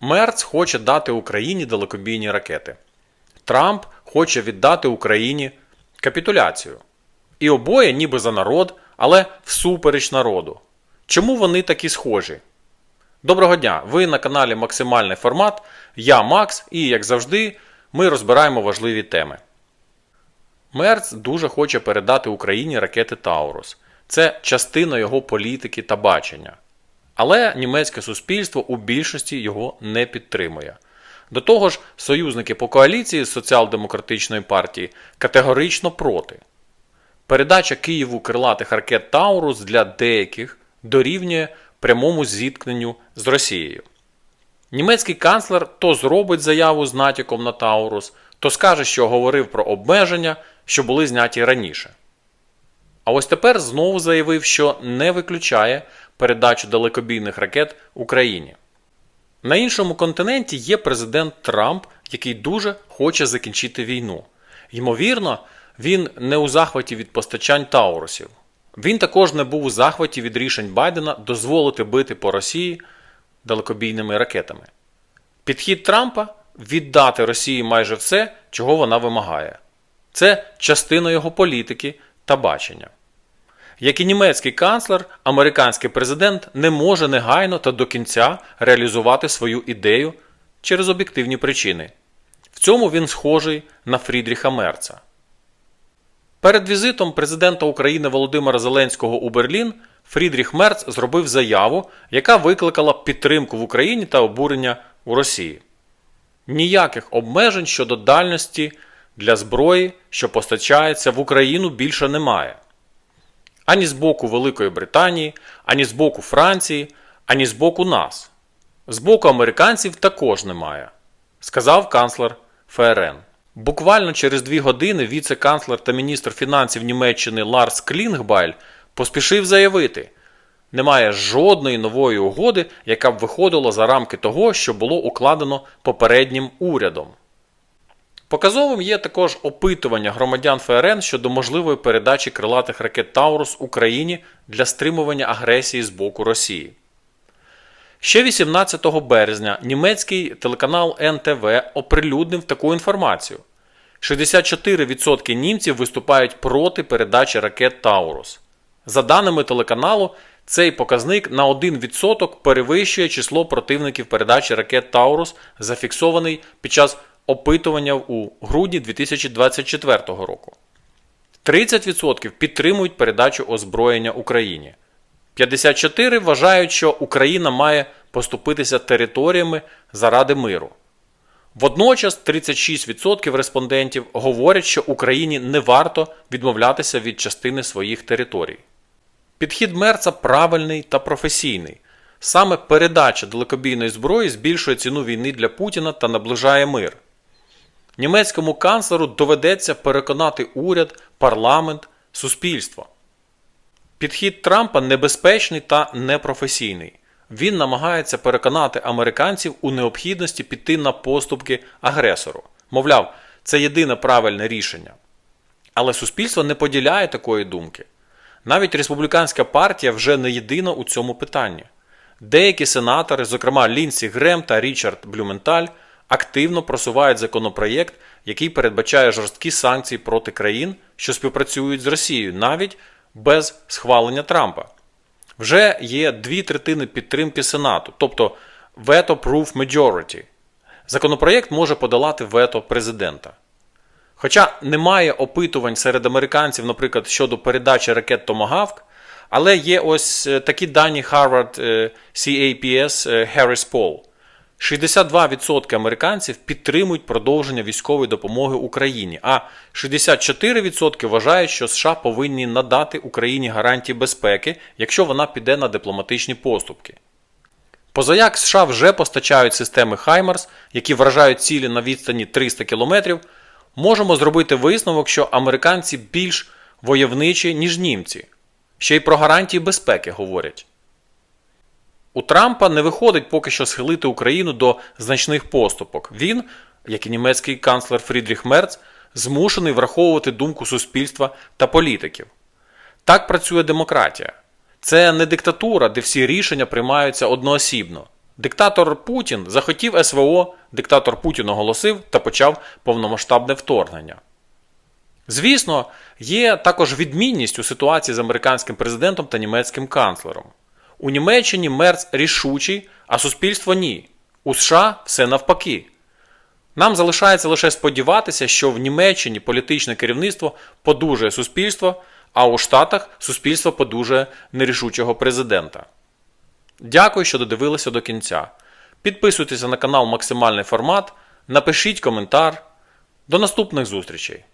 Мерц хоче дати Україні далекобійні ракети. Трамп хоче віддати Україні капітуляцію. І обоє ніби за народ, але всупереч народу. Чому вони такі схожі? Доброго дня! Ви на каналі Максимальний формат. Я Макс, і, як завжди, ми розбираємо важливі теми. Мерц дуже хоче передати Україні ракети Таурус. Це частина його політики та бачення. Але німецьке суспільство у більшості його не підтримує. До того ж, союзники по коаліції з соціал-демократичної партії категорично проти. Передача Києву крилатих ракет Таурус для деяких дорівнює прямому зіткненню з Росією. Німецький канцлер то зробить заяву з натяком на Таурус, то скаже, що говорив про обмеження, що були зняті раніше. А ось тепер знову заявив, що не виключає передачу далекобійних ракет Україні. На іншому континенті є президент Трамп, який дуже хоче закінчити війну. Ймовірно, він не у захваті від постачань Таурусів. Він також не був у захваті від рішень Байдена дозволити бити по Росії далекобійними ракетами. Підхід Трампа віддати Росії майже все, чого вона вимагає. Це частина його політики та бачення. Як і німецький канцлер, американський президент не може негайно та до кінця реалізувати свою ідею через об'єктивні причини. В цьому він схожий на Фрідріха Мерца. Перед візитом президента України Володимира Зеленського у Берлін Фрідріх Мерц зробив заяву, яка викликала підтримку в Україні та обурення у Росії. Ніяких обмежень щодо дальності для зброї, що постачається в Україну, більше немає. Ані з боку Великої Британії, ані з боку Франції, ані з боку нас. З боку американців також немає, сказав канцлер ФРН. Буквально через дві години віце-канцлер та міністр фінансів Німеччини Ларс Клінгбайль поспішив заявити: немає жодної нової угоди, яка б виходила за рамки того, що було укладено попереднім урядом. Показовим є також опитування громадян ФРН щодо можливої передачі крилатих ракет Таурус Україні для стримування агресії з боку Росії. Ще 18 березня німецький телеканал НТВ оприлюднив таку інформацію: 64% німців виступають проти передачі ракет Таурус. За даними телеканалу, цей показник на 1% перевищує число противників передачі ракет Таурус, зафіксований під час опитування у грудні 2024 року. 30% підтримують передачу озброєння Україні. 54 вважають, що Україна має поступитися територіями заради миру. Водночас 36% респондентів говорять, що Україні не варто відмовлятися від частини своїх територій. Підхід Мерца правильний та професійний. Саме передача далекобійної зброї збільшує ціну війни для Путіна та наближає мир. Німецькому канцлеру доведеться переконати уряд, парламент, суспільство. Підхід Трампа небезпечний та непрофесійний. Він намагається переконати американців у необхідності піти на поступки агресору. Мовляв, це єдине правильне рішення. Але суспільство не поділяє такої думки. Навіть республіканська партія вже не єдина у цьому питанні. Деякі сенатори, зокрема Лінсі Грем та Річард Блюменталь, активно просувають законопроєкт, який передбачає жорсткі санкції проти країн, що співпрацюють з Росією, навіть без схвалення Трампа. Вже є дві третини підтримки Сенату, тобто veto-proof majority. Законопроєкт може подолати вето президента. Хоча немає опитувань серед американців, наприклад, щодо передачі ракет Томагавк, але є ось е, такі дані Harvard е, CAPS е, Harris Poll. 62% американців підтримують продовження військової допомоги Україні, а 64% вважають, що США повинні надати Україні гарантії безпеки, якщо вона піде на дипломатичні поступки. Позаяк США вже постачають системи Хаймарс, які вражають цілі на відстані 300 км, можемо зробити висновок, що американці більш войовничі, ніж німці. Ще й про гарантії безпеки говорять. У Трампа не виходить поки що схилити Україну до значних поступок. Він, як і німецький канцлер Фрідріх Мерц, змушений враховувати думку суспільства та політиків. Так працює демократія. Це не диктатура, де всі рішення приймаються одноосібно. Диктатор Путін захотів СВО, диктатор Путін оголосив та почав повномасштабне вторгнення. Звісно, є також відмінність у ситуації з американським президентом та німецьким канцлером. У Німеччині Мерц рішучий, а суспільство ні. У США все навпаки. Нам залишається лише сподіватися, що в Німеччині політичне керівництво подужує суспільство, а у Штатах суспільство подужує нерішучого президента. Дякую, що додивилися до кінця. Підписуйтеся на канал Максимальний формат, напишіть коментар. До наступних зустрічей!